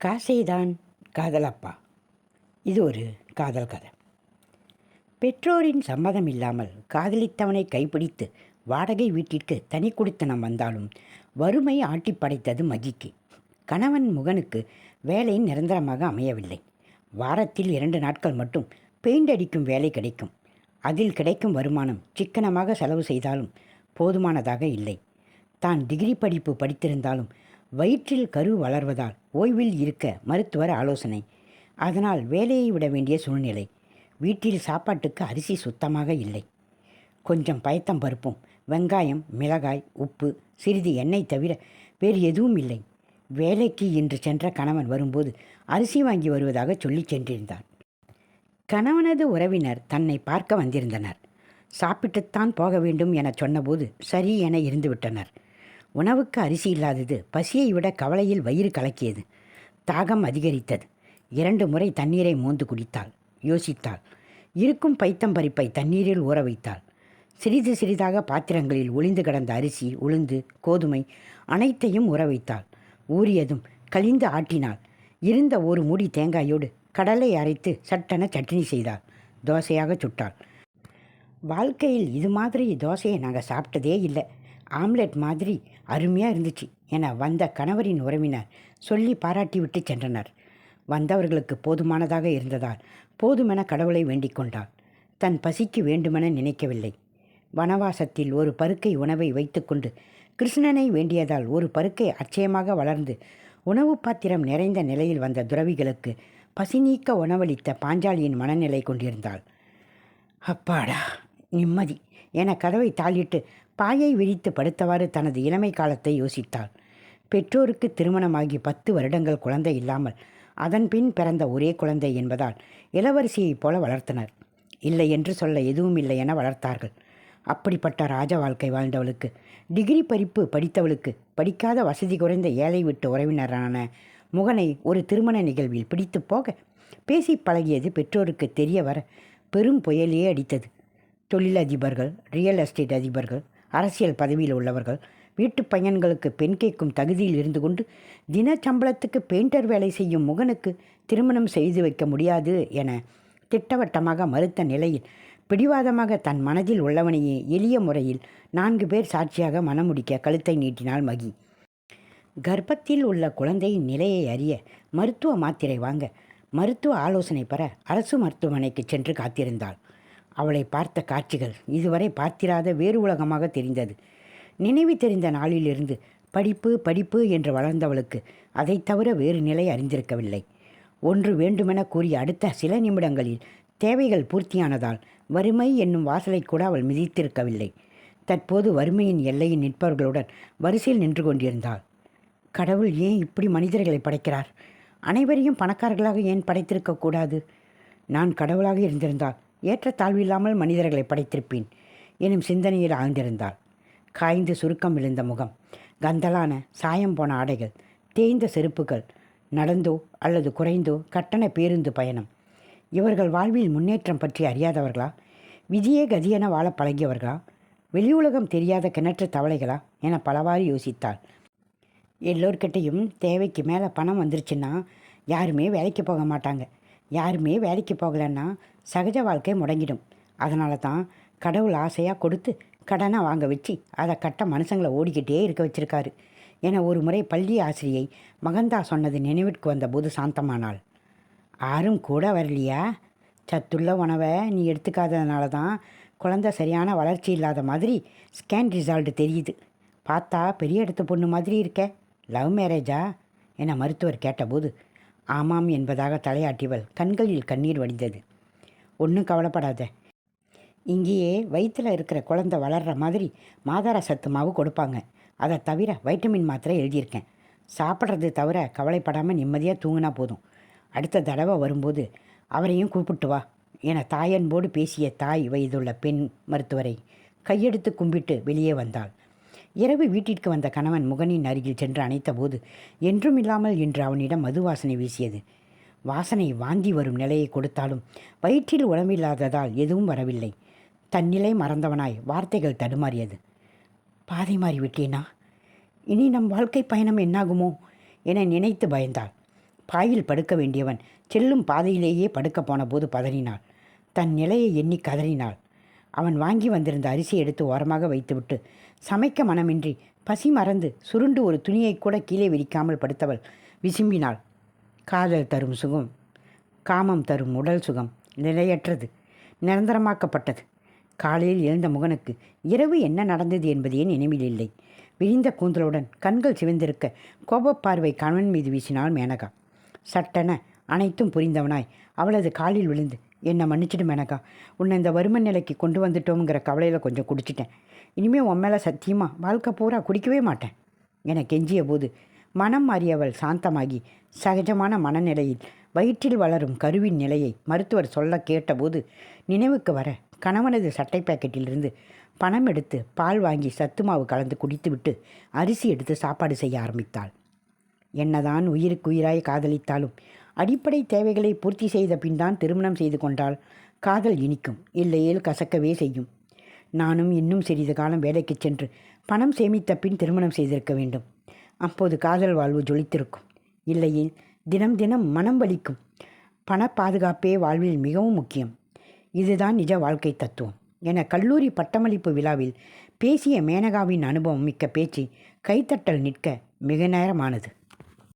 காசைதான் காதலப்பா. இது ஒரு காதல் கதை. பெற்றோரின் சம்மதம் இல்லாமல் காதலித்தவனை கைப்பிடித்து வாடகை வீட்டிற்கு தனி குடித்தனம் வந்தாலும் வறுமை ஆட்டி படைத்தது மகிக்கு. கணவன் முகனுக்கு வேலை நிரந்தரமாக அமையவில்லை. வாரத்தில் இரண்டு நாட்கள் மட்டும் பெயிண்ட் அடிக்கும் வேலை கிடைக்கும். அதில் கிடைக்கும் வருமானம் சிக்கனமாக செலவு செய்தாலும் போதுமானதாக இல்லை. தான் டிகிரி படிப்பு படித்திருந்தாலும் வயிற்றில் கரு வளர்வதால் ஓய்வில் இருக்க மருத்துவர் ஆலோசனை. அதனால் வேலையை விட வேண்டிய சூழ்நிலை. வீட்டில் சாப்பாட்டுக்கு அரிசி சுத்தமாக இல்லை. கொஞ்சம் பயத்தம் பருப்பும் வெங்காயம் மிளகாய் உப்பு சிறிது எண்ணெய் தவிர வேறு எதுவும் இல்லை. வேலைக்கு இன்று சென்ற கணவன் வரும்போது அரிசி வாங்கி வருவதாக சொல்லிச் சென்றிருந்தான். கணவனது உறவினர் தன்னை பார்க்க வந்திருந்தனர். சாப்பிட்டுத்தான் போக வேண்டும் என சொன்னபோது சரி என இருந்துவிட்டனர். உணவுக்கு அரிசி இல்லாதது பசியை விட கவலையில் வயிறு கலக்கியது. தாகம் அதிகரித்தது. இரண்டு முறை தண்ணீரை மோந்து குடித்தாள். யோசித்தாள். இருக்கும் பைத்தம் பறிப்பை தண்ணீரில் ஊற வைத்தாள். சிறிது சிறிதாக பாத்திரங்களில் ஒளிந்து கிடந்த அரிசி உளுந்து கோதுமை அனைத்தையும் ஊற வைத்தாள். ஊறியதும் கழிந்து ஆட்டினாள். இருந்த ஒரு மூடி தேங்காயோடு கடலை அரைத்து சட்டென சட்னி செய்தாள். தோசையாக சுட்டாள். வாழ்க்கையில் இது மாதிரி தோசையை நாங்கள் சாப்பிட்டதே இல்லை. ஆம்லெட் மாதிரி அருமையாக இருந்துச்சு என வந்த கணவரின் உறவினர் சொல்லி பாராட்டி விட்டு சென்றனர். வந்தவர்களுக்கு போதுமானதாக இருந்ததால் போதுமென கடவுளை வேண்டிக் கொண்டாள். தன் பசிக்கு வேண்டுமென நினைக்கவில்லை. வனவாசத்தில் ஒரு பருக்கை உணவை வைத்துக்கொண்டு கிருஷ்ணனை வேண்டியதால் ஒரு பருக்கை அச்சயமாக வளர்ந்து உணவு பாத்திரம் நிறைந்த நிலையில் வந்த துறவிகளுக்கு பசி நீக்க உணவளித்த பாஞ்சாலியின் மனநிலை கொண்டிருந்தாள். அப்பாடா நிம்மதி என கதவை தாளிட்டு பாயை விரித்து படுத்தவாறு தனது இளமை காலத்தை யோசித்தாள். பெற்றோருக்கு திருமணமாகி பத்து வருடங்கள் குழந்தை இல்லாமல் அதன் பின் பிறந்த ஒரே குழந்தை என்பதால் இளவரசியைப் போல வளர்த்தனர். இல்லை என்று சொல்ல எதுவும் இல்லை என வளர்த்தார்கள். அப்படிப்பட்ட ராஜ வாழ்க்கை வாழ்ந்தவளுக்கு டிகிரி படிப்பு படித்தவளுக்கு படிக்காத வசதி குறைந்த ஏழை விட்டு உறவினரான முகனை ஒரு திருமண நிகழ்வில் பிடித்து போக பேசி பழகியது பெற்றோருக்கு தெரிய வர பெரும் புயலையே அடித்தது. தொழிலதிபர்கள் ரியல் எஸ்டேட் அதிபர்கள் அரசியல் பதவியில் உள்ளவர்கள் வீட்டு பையன்களுக்கு பெண் கேட்கும் தகுதியில் இருந்து கொண்டு தின சம்பளத்துக்கு பெயிண்டர் வேலை செய்யும் முகனுக்கு திருமணம் செய்து வைக்க முடியாது என திட்டவட்டமாக மறுத்த நிலையில் பிடிவாதமாக தன் மனதில் உள்ளவனையே எளிய முறையில் நான்கு பேர் சாட்சியாக மனமுடிக்க கழுத்தை நீட்டினாள் மகி. கர்ப்பத்தில் உள்ள குழந்தையின் நிலையை அறிய மருத்துவ மாத்திரை வாங்க மருத்துவ ஆலோசனை பெற அரசு மருத்துவமனைக்கு சென்று காத்திருந்தாள். அவளை பார்த்த காட்சிகள் இதுவரை பார்த்திராத வேறு உலகமாக தெரிந்தது. நினைவு தெரிந்த நாளிலிருந்து படிப்பு படிப்பு என்று வளர்ந்தவளுக்கு அதைத் தவிர வேறு நிலை அறிந்திருக்கவில்லை. ஒன்று வேண்டுமென கூறிய அடுத்த சில நிமிடங்களில் தேவைகள் பூர்த்தியானதால் வறுமை என்னும் வாசலை கூட அவள் மிதித்திருக்கவில்லை. தற்போது வறுமையின் எல்லையில் நிற்பவர்களுடன் வரிசையில் நின்று கொண்டிருந்தாள். கடவுள் ஏன் இப்படி மனிதர்களை படைக்கிறார்? அனைவரையும் பணக்காரர்களாக ஏன் படைத்திருக்கக்கூடாது நான் கடவுளாக இருந்திருந்தால் ஏற்றத்தாழ்வில்லாமல் மனிதர்களை படைத்திருப்பேன். எனும் சிந்தனையில் ஆழ்ந்திருந்தாள். காய்ந்து சுருக்கம் விழுந்த முகம் கந்தலான சாயம் போன ஆடைகள் தேய்ந்த செருப்புகள் நடந்தோ அல்லது குறைந்தோ கட்டண பேருந்து பயணம். இவர்கள் வாழ்வில் முன்னேற்றம் பற்றி அறியாதவர்களா? விதியே கதியென வாழ பழகியவர்களா? வெளியுலகம் தெரியாத கிணற்று தவளைகளா? என பலவாறு யோசித்தாள். எல்லோர்கிட்டையும் தேவைக்கு மேலே பணம் வந்துருச்சுன்னா யாருமே வேலைக்கு போக மாட்டாங்க. யாருமே வேலைக்கு போகலைன்னா சகஜ வாழ்க்கை முடங்கிடும். அதனால தான் கடவுள் ஆசையாக கொடுத்து கடனை வாங்க வச்சு அதை கட்ட மனுஷங்களை ஓடிக்கிட்டே இருக்க வச்சிருக்காரு. என ஒரு முறை பள்ளி ஆசிரியை மகந்தா சொன்னது நினைவிற்கு வந்தபோது சாந்தமானாள். யாரும் கூட வரலையா? சத்துள்ள உணவை நீ எடுத்துக்காததுனால தான் குழந்தை சரியான வளர்ச்சி இல்லாத மாதிரி ஸ்கேன் ரிசல்ட் தெரியுது. பார்த்தா பெரிய இடத்து பொண்ணு மாதிரி இருக்க. லவ் மேரேஜா என மருத்துவர் கேட்டபோது ஆமாம் என்பதாக தலையாட்டிவள் கண்களில் கண்ணீர் வடிந்தது. ஒன்றும் கவலைப்படாத. இங்கேயே வயிற்றில் இருக்கிற குழந்தை வளர்கிற மாதிரி மாதார சத்து மாவு கொடுப்பாங்க. அதை தவிர வைட்டமின் மாத்திரை எழுதியிருக்கேன். சாப்பிட்றது தவிர கவலைப்படாமல் நிம்மதியாக தூங்கினா போதும். அடுத்த தடவை வரும்போது அவரையும் கூப்பிட்டு வா என தாயன்போடு பேசிய தாய் வயதுள்ள பெண் மருத்துவரை கையெடுத்து கும்பிட்டு வெளியே வந்தாள். இரவு வீட்டிற்கு வந்த கணவன் முகனின் அருகில் சென்று அணைத்தபோது என்றும் இல்லாமல் இன்று அவனிடம் மது வாசனை வீசியது. வாசனை வாந்தி வரும் நிலையை கொடுத்தாலும் வயிற்றில் உடம்பில்லாததால் எதுவும் வரவில்லை. தன்னிலை மறந்தவனாய் வார்த்தைகள் தடுமாறியது. பாதை மாறி விட்டேனா இனி நம் வாழ்க்கை பயணம் என்னாகுமோ என நினைத்து பயந்தாள். பாயில் படுக்க வேண்டியவன் செல்லும் பாதையிலேயே படுக்கப் போன போது பதறினாள். தன் நிலையை எண்ணி கதறினாள். அவன் வாங்கி வந்திருந்த அரிசியை எடுத்து ஓரமாக வைத்துவிட்டு சமைக்க மனமின்றி பசி மறந்து சுருண்டு ஒரு துணியை கூட கீழே விரிக்காமல் படுத்தவள் விசும்பினாள். காதல் தரும் சுகம் காமம் தரும் உடல் சுகம் நிலையற்றது நிரந்தரமாக்கப்பட்டது. காலையில் எழுந்த முகனுக்கு இரவு என்ன நடந்தது என்பதையே நினைவில் இல்லை. விரிந்த கூந்தலுடன் கண்கள் சிவந்திருக்க கோபப்பார்வை கணவன் மீது வீசினாள் மேனகா. சட்டென அனைத்தும் புரிந்தவனாய் அவளது காலில் விழுந்து என்னை மன்னிச்சிடு மேனகா உன்னை இந்த வறுமை நிலைக்கு கொண்டு வந்துட்டோங்கிற கவலையில் கொஞ்சம் குடிச்சிட்டேன். இனிமேல் உன் மேலே சத்தியமாக வாழ்க்கை பூரா குடிக்கவே மாட்டேன் என கெஞ்சிய போது மனம் மாறியவள் சாந்தமாகி சகஜமான மனநிலையில் வயிற்றில் வளரும் கருவின் நிலையை மருத்துவர் சொல்ல கேட்டபோது நினைவுக்கு வர கணவனது சட்டை பாக்கெட்டிலிருந்து பணம் எடுத்து பால் வாங்கி சத்துமாவு கலந்து குடித்துவிட்டு அரிசி எடுத்து சாப்பாடு செய்ய ஆரம்பித்தாள். என்னதான் உயிருக்கு உயிராய் காதலித்தாலும் அடிப்படை தேவைகளை பூர்த்தி செய்த பின் தான் திருமணம் செய்து கொண்டால் காதல் இனிக்கும் இல்லையேல் கசக்கவே செய்யும். நானும் இன்னும் சிறிது காலம் வேலைக்கு சென்று பணம் சேமித்த பின் திருமணம் செய்திருக்க வேண்டும். அப்போது காதல் வாழ்வு ஜொலித்திருக்கும். இல்லையே தினம் தினம் மனம் வலிக்கும். பண பாதுகாப்பே வாழ்வில் மிகவும் முக்கியம். இதுதான் நிஜ வாழ்க்கை தத்துவம். என கல்லூரி பட்டமளிப்பு விழாவில் பேசிய மேனகாவின் அனுபவம் மிக்க பேச்சு கைத்தட்டல் நிற்க மிக நேரமானது.